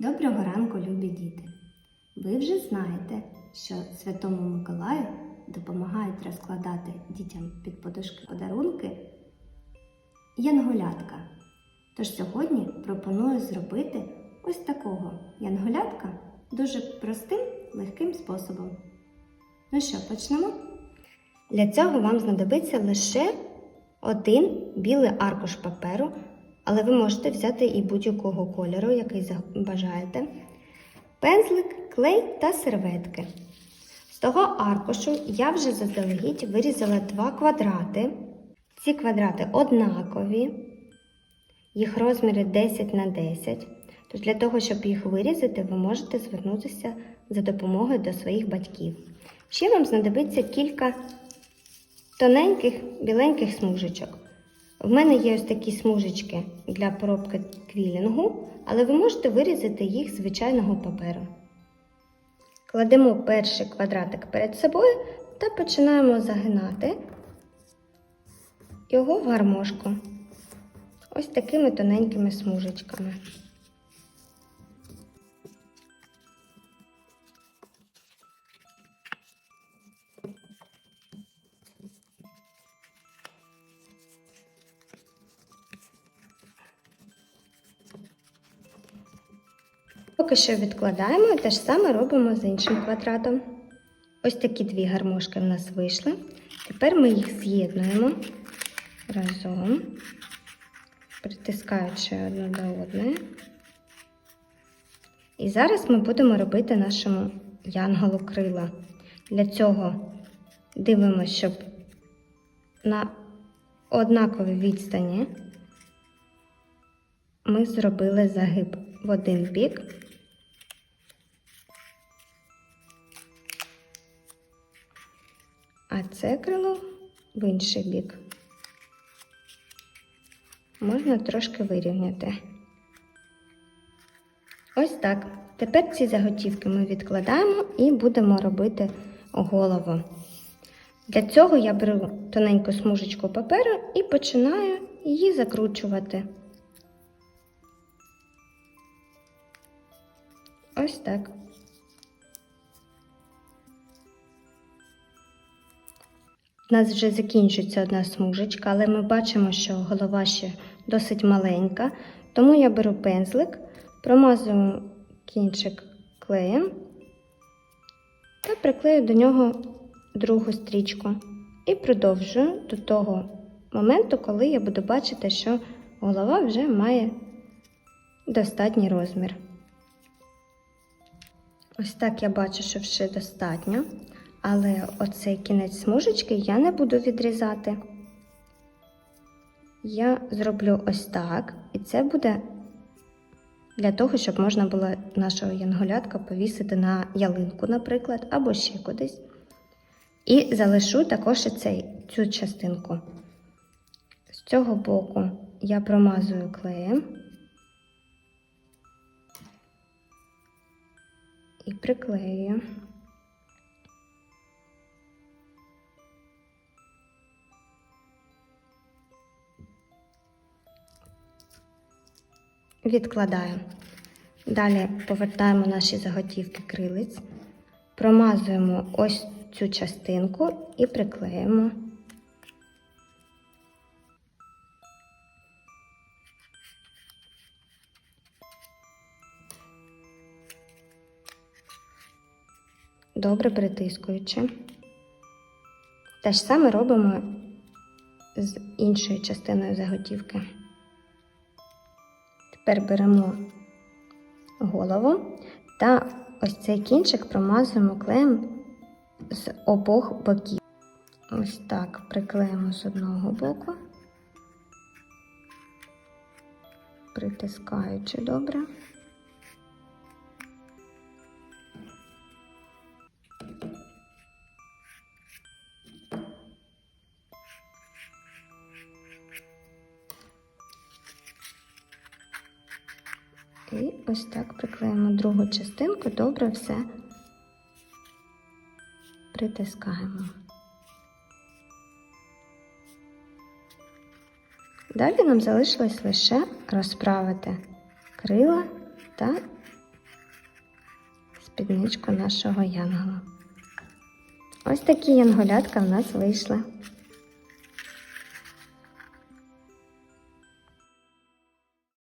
Доброго ранку, любі діти! Ви вже знаєте, що Святому Миколаю допомагають розкладати дітям під подушки подарунки янголятка. Тож сьогодні пропоную зробити ось такого янголятка дуже простим, легким способом. Ну що, почнемо? Для цього вам знадобиться лише один білий аркуш паперу, але ви можете взяти і будь-якого кольору, який бажаєте. Пензлик, клей та серветки. З того аркушу я вже заздалегідь вирізала два квадрати. Ці квадрати однакові, їх розміри 10 на 10. Тож для того, щоб їх вирізати, ви можете звернутися за допомогою до своїх батьків. Ще вам знадобиться кілька тоненьких біленьких смужечок. В мене є ось такі смужечки для поробки квілінгу, але ви можете вирізати їх з звичайного паперу. Кладемо перший квадратик перед собою та починаємо загинати його в гармошку. Ось такими тоненькими смужечками. Поки що відкладаємо і те ж саме робимо з іншим квадратом. Ось такі дві гармошки в нас вийшли. Тепер ми їх з'єднуємо разом, притискаючи одну до одної. І зараз ми будемо робити нашому янголу крила. Для цього дивимося, щоб на однаковій відстані ми зробили загиб в один бік. А це крило в інший бік. Можна трошки вирівняти. Ось так. Тепер ці заготівки ми відкладаємо і будемо робити голову. Для цього я беру тоненьку смужечку паперу і починаю її закручувати. Ось так. У нас вже закінчується одна смужечка, але ми бачимо, що голова ще досить маленька, тому я беру пензлик, промазую кінчик клеєм та приклею до нього другу стрічку і продовжую до того моменту, коли я буду бачити, що голова вже має достатній розмір. Ось так я бачу, що вже достатньо. Але оцей кінець смужечки я не буду відрізати. Я зроблю ось так, і це буде для того, щоб можна було нашого янголятка повісити на ялинку, наприклад, або ще кудись. І залишу також цей, цю частинку. З цього боку я промазую клеєм і приклею. Відкладаю. Далі повертаємо наші заготівки крилиць, промазуємо ось цю частинку і приклеїмо. Добре притискуючи. Те ж саме робимо з іншою частиною заготівки. Тепер беремо голову та ось цей кінчик промазуємо клеєм з обох боків. Ось так приклеїмо з одного боку, притискаючи добре. І ось так приклеїмо другу частинку, добре все притискаємо. Далі нам залишилось лише розправити крила та спідничку нашого янгола. Ось такі янголятка в нас вийшли.